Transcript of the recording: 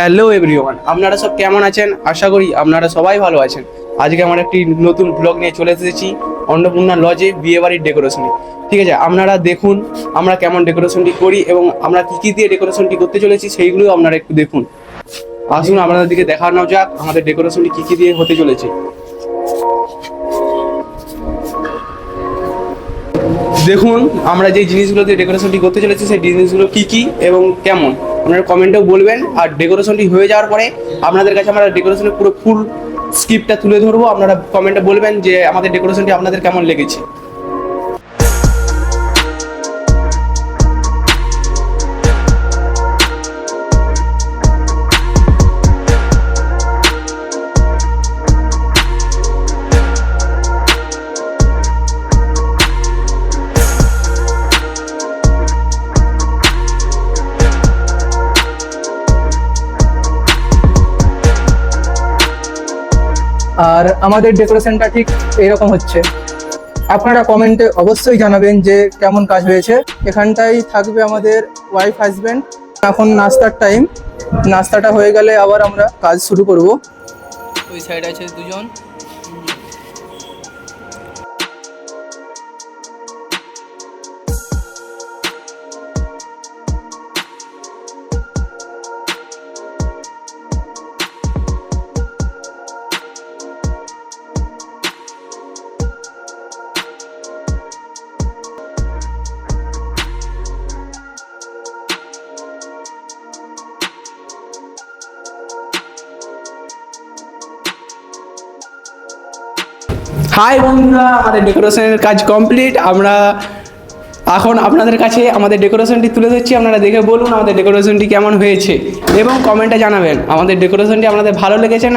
Hello everyone আপনারা সব কেমন আছেন? আশা করি আপনারা সবাই ভালো আছেন। আজকে আমার একটি নতুন ব্লগ নিয়ে চলে এসেছি, অন্নপূর্ণা লজে বিয়ে বাড়ির ডেকোরেশনে ঠিক আছে, আপনারা দেখুন আমরা কেমন ডেকোরেশনটি করি এবং আমরা কী কী দিয়ে ডেকোরেশনটি করতে চলেছি সেইগুলো আপনারা একটু দেখুন। আসুন আপনাদের দিকে দেখানো যাক আমাদের ডেকোরেশনটি কী কী দিয়ে হতে চলেছে। দেখুন আমরা যে জিনিসগুলো দিয়ে ডেকোরেশনটি করতে চলেছি, সেই জিনিসগুলো কী কী এবং কেমন? আপনারা কমেন্টেও বলবেন আর ডেকোরেশনটি হয়ে যাওয়ার পরে আপনাদের কাছে আমরা ডেকোরেশনের পুরো ফুল স্ক্রিপ্টটা তুলে ধরবো। আপনারা কমেন্টে বলবেন যে আমাদের ডেকোরেশনটি আপনাদের কেমন লেগেছে। আর আমাদের ডেকোরেশনটা ঠিক এরকম হচ্ছে। আপনারা কমেন্টে অবশ্যই জানাবেন যে কেমন কাজ হয়েছে। এখানটাই থাকবে আমাদের ওয়াইফ হাজব্যান্ড এখন নাস্তার টাইম নাস্তাটা হয়ে গেলে আবার আমরা কাজ শুরু করব। ওই সাইড আছে দুজন। হাই বন্ধুরা, আমাদের ডেকোরেশনের কাজ কমপ্লিট আমরা এখন আপনাদের কাছে আমাদের ডেকোরেশনটি তুলে ধরছি। আপনারা দেখে বলুন আমাদের ডেকোরেশনটি কেমন হয়েছে। এবং কমেন্টে জানাবেন, আমাদের ডেকোরেশনটি আপনাদের ভালো লেগেছে না